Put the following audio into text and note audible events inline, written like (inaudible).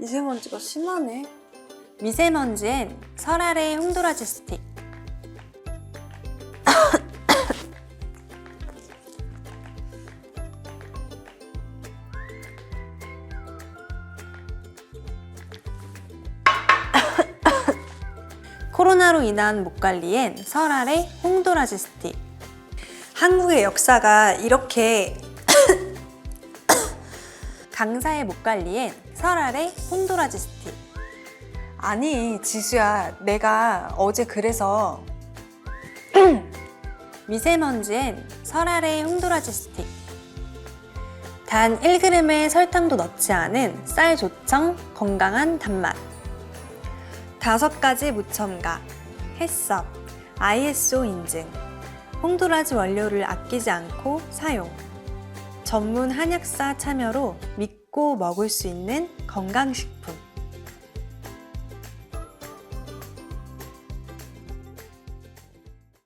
미세먼지가 심하네. 미세먼지엔 설아래 홍도라지 스틱. 코로나로 인한 목 관리엔 설아래 홍도라지 스틱. 한국의 역사가 이렇게 강사의 목 관리엔 설아래 홍도라지 스틱. 아니 지수야 내가 어제 그래서 (clears throat) 미세먼지엔 설아래 홍도라지 스틱. 단 1g의 설탕도 넣지 않은 쌀 조청 건강한 단맛. 다섯 가지 무첨가, 햇섭, ISO 인증, 홍도라지 원료를 아끼지 않고 사용. 전문 한약사 참여로 믿고 먹을 수 있는 건강식품.